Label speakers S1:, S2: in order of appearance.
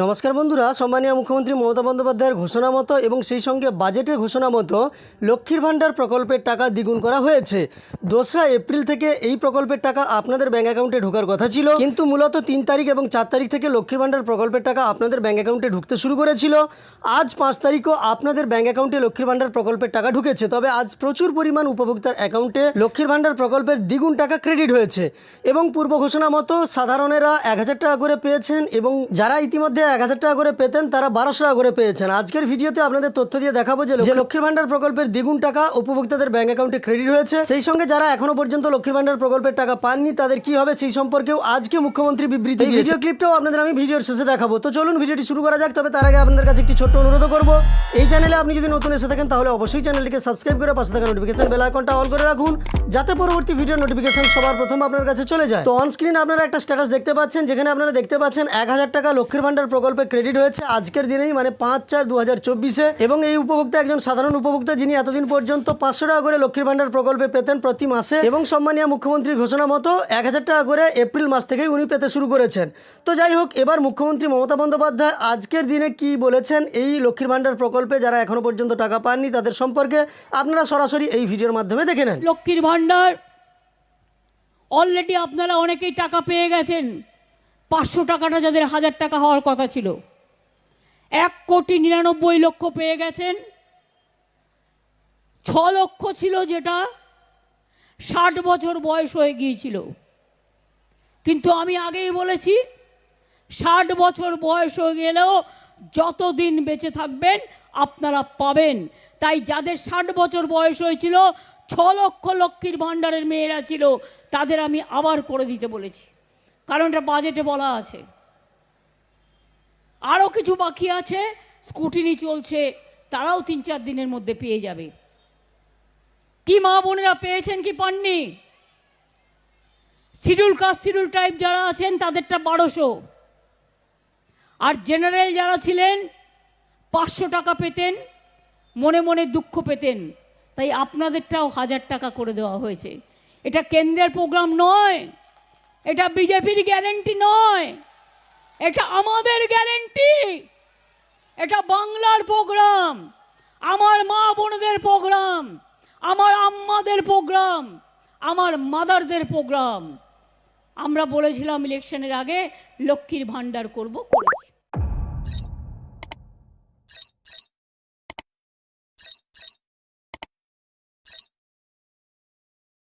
S1: নমস্কার বন্ধুরা, সম্মানীয় মুখ্যমন্ত্রী মমতা বন্দ্যোপাধ্যায়ের ঘোষণা মতো এবং সেই সঙ্গে বাজেটের ঘোষণা মতো লক্ষ্মীর ভাণ্ডার প্রকল্পের টাকা দ্বিগুণ করা হয়েছে। দোসরা এপ্রিল থেকে এই প্রকল্পের টাকা আপনাদের ব্যাঙ্ক অ্যাকাউন্টে ঢোকার কথা ছিল। কিন্তু মূলত তিন তারিখ এবং চার তারিখ থেকে লক্ষ্মীর ভাণ্ডার প্রকল্পের টাকা আপনাদের ব্যাঙ্ক অ্যাকাউন্টে ঢুকতে শুরু করেছিল। আজ পাঁচ তারিখও আপনাদের ব্যাঙ্ক অ্যাকাউন্টে লক্ষ্মীর ভাণ্ডার প্রকল্পের টাকা ঢুকেছে। তবে আজ প্রচুর পরিমাণ উপভোক্তার অ্যাকাউন্টে লক্ষ্মীর ভাণ্ডার প্রকল্পের দ্বিগুণ টাকা ক্রেডিট হয়েছে। এবং পূর্ব ঘোষণা মতো সাধারণেরা এক হাজার টাকা করে পেয়েছেন এবং যারা ইতিমধ্যে এক হাজার টাকা করে পেতেন তারা বারোশো টাকা করে পেয়েছেন। আজকের ভিডিওতে আপনাদের তথ্য দিয়ে দেখাবো যে লক্ষ্মীর ভান্ডার প্রকল্পের দ্বিগুণ টাকা উপভোক্তাদের ব্যাঙ্ক অ্যাকাউন্টে ক্রেডিট হয়েছে। সেই সঙ্গে যারা এখনও পর্যন্ত লক্ষ্মীর ভান্ডার প্রকল্পের টাকা পাননি তাদের কি হবে সেই সম্পর্কেও আজকে মুখ্যমন্ত্রী বিবৃতি এই ভিডিও ক্লিপটাও আপনাদের আমি ভিডিওর শেষে দেখাবো। তো চলুন ভিডিওটি শুরু করা যাক তবে তার আগে আপনাদের কাছে একটি ছোট্ট অনুরোধ করব। এই চ্যানেলে আপনি যদি নতুন এসে থাকেন তাহলে অবশ্যই চ্যানেলটিকে সাবস্ক্রাইব করে পাশে থাকা নোটিফিকেশন বেল আইকনটা অন করে রাখুন যাতে পরবর্তী ভিডিও নোটিফিকেশন সবার প্রথম আপনার কাছে চলে যায়। তো অন স্ক্রিন আপনারা একটা স্ট্যাটাস দেখতে পাচ্ছেন যেখানে আপনারা দেখতে পাচ্ছেন এক হাজার টাকা লক্ষ্মীর ভাণ্ডার প্রকল্পে ক্রেডিট হয়েছে আজকের দিনেই মানে পাঁচ চার দু হাজার চব্বিশে। এবং এই উপভোক্তা একজন সাধারণ উপভোক্তা যিনি এতদিন পর্যন্ত পাঁচশো টাকা করে লক্ষ্মীর ভাণ্ডার প্রকল্পে পেতেন প্রতি মাসে। এবং সম্মানীয় মুখ্যমন্ত্রীর ঘোষণা মতো এক হাজার টাকা করে এপ্রিল মাস থেকেই উনি পেতে শুরু করেছেন। তো যাই হোক, এবার মুখ্যমন্ত্রী মমতা বন্দ্যোপাধ্যায় আজকের দিনে কি বলেছেন এই লক্ষ্মীর ভাণ্ডার প্রকল্পে যারা এখনও পর্যন্ত টাকা পাননি তাদের সম্পর্কে আপনারা সরাসরি এই ভিডিওর মাধ্যমে দেখে নেন।
S2: লক্ষ্মীর ভাণ্ডার অলরেডি আপনারা অনেকেই টাকা পেয়ে গেছেন। পাঁচশো টাকাটা যাদের হাজার টাকা হওয়ার কথা ছিল। এক কোটি নিরানব্বই লক্ষ পেয়ে গেছেন। ছ লক্ষ ছিল যেটা ষাট বছর বয়স হয়ে গিয়েছিল। কিন্তু আমি আগেই বলেছি, ষাট বছর বয়স হয়ে গেলেও যতদিন বেঁচে থাকবেন আপনারা পাবেন। তাই যাদের ষাট বছর বয়স হয়েছিল, ছ লক্ষ লক্ষ্মীর ভাণ্ডারের মেয়েরা ছিল, তাদের আমি আবার করে দিতে বলেছি। কারণ এটা বাজেটে বলা আছে। আরও কিছু বাকি আছে, স্কুটিনি চলছে, তারাও তিন চার দিনের মধ্যে পেয়ে যাবে। কি মা বোনেরা পেয়েছেন কি পাননি? শিডিউল কাস্ট, শিডিউল টাইপ যারা আছেন, তাদেরটা বারোশো। আর জেনারেল যারা ছিলেন, পাঁচশো টাকা পেতেন, মনে মনে দুঃখ পেতেন। তাই আপনাদেরটাও হাজার টাকা করে দেওয়া হয়েছে। এটা কেন্দ্রের প্রোগ্রাম নয়। এটা বিজেপির গ্যারেন্টি নয়। এটা আমাদের গ্যারেন্টি এটা বাংলার প্রোগ্রাম আমার মা বোনদের প্রোগ্রাম আমার আম্মাদের প্রোগ্রাম আমার মাদারদের প্রোগ্রাম আমরা বলেছিলাম ইলেকশনের আগে লক্ষ্মীর ভাণ্ডার করব, করেছি।